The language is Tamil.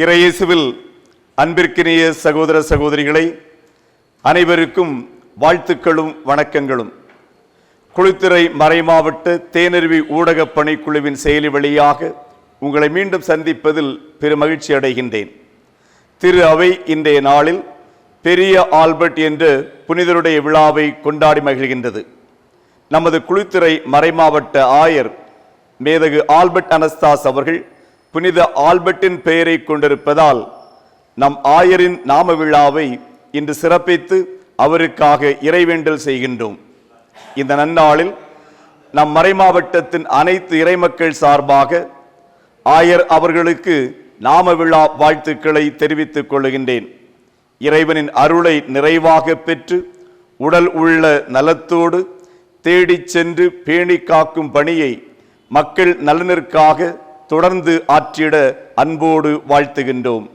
இறையேசுவில் அன்பிற்கினிய சகோதர சகோதரிகளை அனைவருக்கும் வாழ்த்துக்களும் வணக்கங்களும். குளித்துறை மறைமாவட்ட தேனருவி ஊடக பணிக்குழுவின் செயலி வழியாக உங்களை மீண்டும் சந்திப்பதில் பெருமகிழ்ச்சி அடைகின்றேன். திரு அவை இன்றைய நாளில் பெரிய ஆல்பர்ட் என்று புனிதருடைய விழாவை கொண்டாடி மகிழ்கின்றது. நமது குளித்துறை மறைமாவட்ட ஆயர் மேதகு ஆல்பர்ட் அனஸ்தாஸ் அவர்கள் புனித ஆல்பர்ட்டின் பெயரை கொண்டிருப்பதால் நம் ஆயரின் நாம விழாவை இன்று சிறப்பித்து அவருக்காக இறைவேண்டல் செய்கின்றோம். இந்த நன்னாளில் நம் மறைமாவட்டத்தின் அனைத்து இறைமக்கள் சார்பாக ஆயர் அவர்களுக்கு நாம விழா வாழ்த்துக்களை தெரிவித்துக் கொள்கின்றேன். இறைவனின் அருளை நிறைவாக பெற்று உடல் உள்ள நலத்தோடு தேடிச் சென்று பேணி காக்கும் பணியை மக்கள் நலனிற்காக தொடர்ந்து ஆற்றிட அன்போடு வாழ்த்துகின்றோம்.